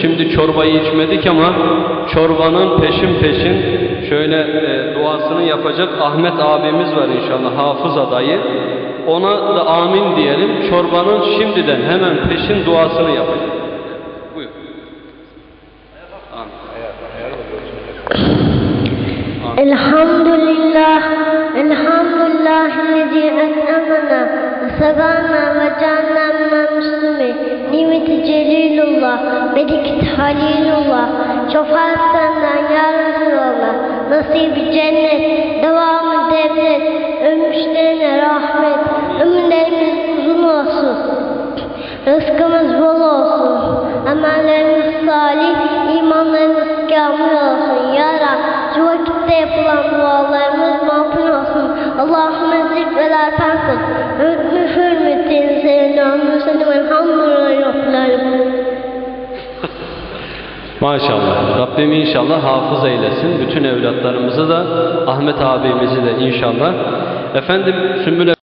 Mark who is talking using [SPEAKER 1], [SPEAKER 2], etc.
[SPEAKER 1] şimdi çorbayı içmedik ama çorbanın peşin peşin şöyle e, duasını yapacak Ahmet abimiz var inşallah hafız adayı. Ona da amin diyelim. Çorbanın şimdiden hemen peşin duasını yapacak. Buyur.
[SPEAKER 2] Elhamdülillah Elhamdülillahi en'amana ve sagana ve cehennemden müslümi nimeti celil Halilullah, Medik Halilullah, Şoför senden ya Resulallah, nasip cennet, devamı devlet, ölmüşlerine rahmet, ömürlerimiz uzun olsun, rızkımız bol olsun, amellerimiz salih, imanlarımız kamil olsun, ya Rab, şu vakitte yapılan dualarımız makbul olsun, Allah'ım ezik ve la tansın, hürmetin senin anlasını ve hamdurla yoklarım.
[SPEAKER 1] Maşallah. Rabbim inşallah hafız eylesin. Bütün evlatlarımızı da Ahmet abimizi de inşallah. Efendim Sümbül